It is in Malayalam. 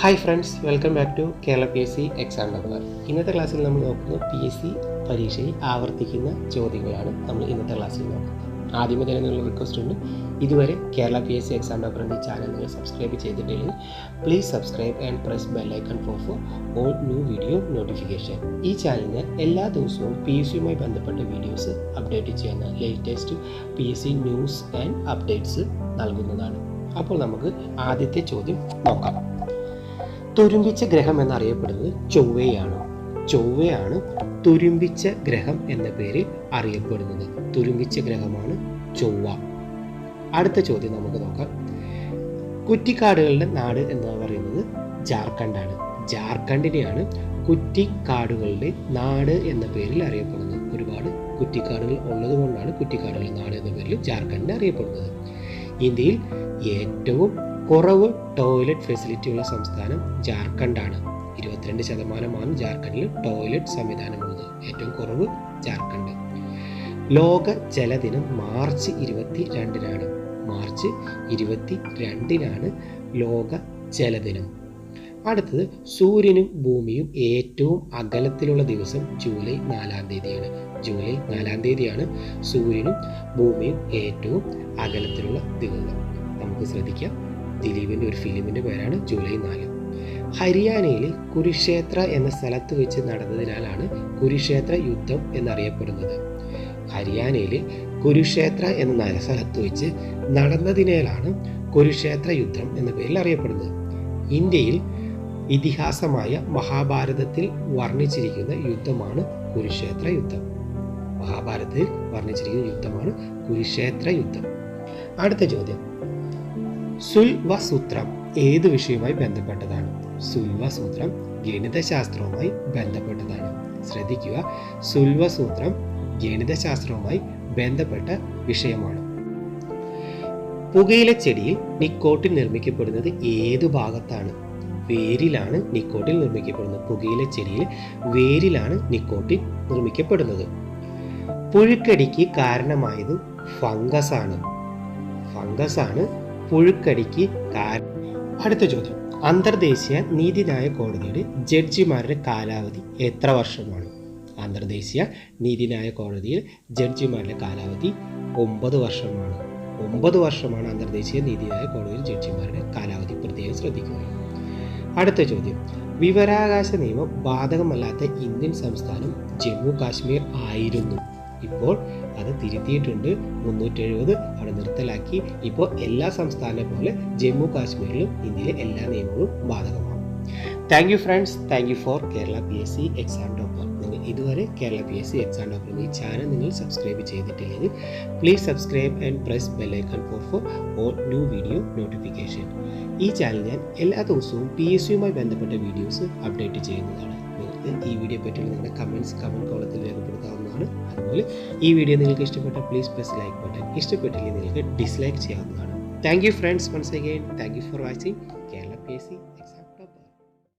Hi friends welcome back to Kerala P S C exam number ഇന്നത്തെ ക്ലാസ്സിൽ നമ്മൾ നോക്കുന്നത് പി എസ് സി പരീക്ഷയിൽ ആവർത്തിക്കുന്ന ചോദ്യങ്ങളാണ് നമ്മൾ ഇന്നത്തെ ക്ലാസ്സിൽ നോക്കുന്നത്. ആദ്യമേ തന്നെ നിങ്ങൾ റിക്വസ്റ്റ് ഉണ്ട്. ഇതുവരെ Kerala P S C exam എന്ന ചാനൽ നിങ്ങൾ സബ്സ്ക്രൈബ് ചെയ്തിട്ടില്ലെങ്കിൽ please subscribe and press bell icon for for all new video notification ഈ ചാനലിന് എല്ലാ ദിവസവും പി എസ് സിയുമായി ബന്ധപ്പെട്ട വീഡിയോസ് അപ്ഡേറ്റ് ചെയ്യുന്ന latest P S C news and updates നൽകുന്നതാണ്. അപ്പോൾ നമുക്ക് ആദ്യത്തെ ചോദ്യം നോക്കാം. തുരുമ്പിച്ച ഗ്രഹം എന്നറിയപ്പെടുന്നത് ചൊവ്വയാണ്. ചൊവ്വയാണ് തുരുമ്പിച്ച ഗ്രഹം എന്ന പേരിൽ അറിയപ്പെടുന്നത്. തുരുമ്പിച്ച ഗ്രഹമാണ് ചൊവ്വ. അടുത്ത ചോദ്യം നമുക്ക് നോക്കാം. കുറ്റിക്കാടുകളുടെ നാട് എന്ന് പറയുന്നത് ജാർഖണ്ഡാണ്. ജാർഖണ്ഡിനെയാണ് കുറ്റിക്കാടുകളുടെ നാട് എന്ന പേരിൽ അറിയപ്പെടുന്നത്. ഒരുപാട് കുറ്റിക്കാടുകൾ ഉള്ളതുകൊണ്ടാണ് കുറ്റിക്കാടുകളുടെ നാട് എന്ന പേരിൽ ജാർഖണ്ഡിനെ അറിയപ്പെടുന്നത്. ഇന്ത്യയിൽ ഏറ്റവും കുറവ് ടോയ്ലറ്റ് ഫെസിലിറ്റി ഉള്ള സംസ്ഥാനം ജാർഖണ്ഡാണ്. ഇരുപത്തിരണ്ട് ശതമാനമാണ് ജാർഖണ്ഡിൽ ടോയ്ലറ്റ് സംവിധാനമുള്ളത് ഏറ്റവും കുറവ് ജാർഖണ്ഡ്. ലോക ജലദിനം മാർച്ച് ഇരുപത്തി രണ്ടിനാണ് മാർച്ച് ഇരുപത്തി രണ്ടിനാണ് ലോക ജലദിനം. അടുത്തത് സൂര്യനും ഭൂമിയും ഏറ്റവും അകലത്തിലുള്ള ദിവസം ജൂലൈ നാലാം തീയതിയാണ്. ജൂലൈ നാലാം തീയതിയാണ് സൂര്യനും ഭൂമിയും ഏറ്റവും അകലത്തിലുള്ള ദിവസം. നമുക്ക് ശ്രദ്ധിക്കാം. ദിലീപിന്റെ ഒരു ഫിലിമിന്റെ പേരാണ് ജൂലൈ നാല്. ഹരിയാനയിലെ കുരുക്ഷേത്ര എന്ന സ്ഥലത്ത് വെച്ച് നടന്നതിനാലാണ് കുരുക്ഷേത്ര യുദ്ധം എന്നറിയപ്പെടുന്നത്. ഹരിയാനയിലെ കുരുക്ഷേത്ര എന്ന സ്ഥലത്ത് വെച്ച് നടന്നതിനാലാണ് കുരുക്ഷേത്ര യുദ്ധം എന്ന പേരിൽ അറിയപ്പെടുന്നത്. ഇന്ത്യയിൽ ഇതിഹാസമായ മഹാഭാരതത്തിൽ വർണിച്ചിരിക്കുന്ന യുദ്ധമാണ് കുരുക്ഷേത്ര യുദ്ധം. മഹാഭാരതത്തിൽ വർണിച്ചിരിക്കുന്ന യുദ്ധമാണ് കുരുക്ഷേത്ര യുദ്ധം. അടുത്ത ചോദ്യം. സുൽവസൂത്രം ഏത് വിഷയവുമായി ബന്ധപ്പെട്ടതാണ്? സുൽവസൂത്രം ഗണിതശാസ്ത്രവുമായി ബന്ധപ്പെട്ടതാണ്. ശ്രദ്ധിക്കുക സുൽവസൂത്രം ഗണിതശാസ്ത്രവുമായി ബന്ധപ്പെട്ട വിഷയമാണ്. പുകയില ചെടിയിൽ നിക്കോട്ടിൻ നിർമ്മിക്കപ്പെടുന്നത് ഏത് ഭാഗത്താണ്? വേരിലാണ് നിക്കോട്ടിൻ നിർമ്മിക്കപ്പെടുന്നത്. പുകയില ചെടിയിൽ വേരിലാണ് നിക്കോട്ടിൻ നിർമ്മിക്കപ്പെടുന്നത്. പുഴുക്കടിക്ക് കാരണമായത് ഫംഗസ് ആണ് ഫംഗസ് ആണ് പുഴുക്കടിക്ക് കാരണം. അടുത്ത ചോദ്യം. അന്തർദേശീയ നീതിന്യായ കോടതിയുടെ ജഡ്ജിമാരുടെ കാലാവധി എത്ര വർഷമാണ്? അന്തർദേശീയ നീതിന്യായ കോടതിയിൽ ജഡ്ജിമാരുടെ കാലാവധി ഒമ്പത് വർഷമാണ്. ഒമ്പത് വർഷമാണ് അന്തർദേശീയ നീതിന്യായ കോടതിയിൽ ജഡ്ജിമാരുടെ കാലാവധി പ്രത്യേകം ശ്രദ്ധിക്കുക. അടുത്ത ചോദ്യം. വിവരാവകാശ നിയമം ബാധകമല്ലാത്ത ഇന്ത്യൻ സംസ്ഥാനം ജമ്മു കാശ്മീർ ആയിരുന്നു. ഇപ്പോൾ അത് തിരുത്തിയിട്ടുണ്ട്. മുന്നൂറ്റി എഴുപത് അവിടെ നിർത്തലാക്കി. ഇപ്പോൾ എല്ലാ സംസ്ഥാനത്തെ പോലെ ജമ്മു കാശ്മീരിലും ഇന്ത്യയിലെ എല്ലാ നിയമങ്ങളും ബാധകമാണ്. Thank you friends thank you for Kerala P S C exam topper നിങ്ങൾ ഇതുവരെ Kerala P S C exam topper ഈ ചാനൽ നിങ്ങൾ സബ്സ്ക്രൈബ് ചെയ്തിട്ടില്ലെങ്കിൽ please subscribe and press bell icon for for all new video notification ഈ ചാനൽ ഞാൻ എല്ലാ ദിവസവും പി എസ് സിയുമായി ബന്ധപ്പെട്ട വീഡിയോസ് അപ്ഡേറ്റ് ചെയ്യുന്നതാണ്. ഈ വീഡിയോ പറ്റിയുള്ള നിങ്ങളുടെ കമന്റ്സ് കമന്റ് കോളത്തിൽ രേഖപ്പെടുത്താവുന്നതാണ്. അതുപോലെ ഈ വീഡിയോ നിങ്ങൾക്ക് ഇഷ്ടപ്പെട്ടാൽ പ്ലീസ് പ്രസ് ലൈക്ക് ബട്ടൺ ഇഷ്ടപ്പെട്ടില്ലെങ്കിൽ നിങ്ങൾക്ക് ഡിസ്ലൈക്ക് ചെയ്യാവുന്നതാണ്. Thank you friends once again thank you for watching Kerala P S C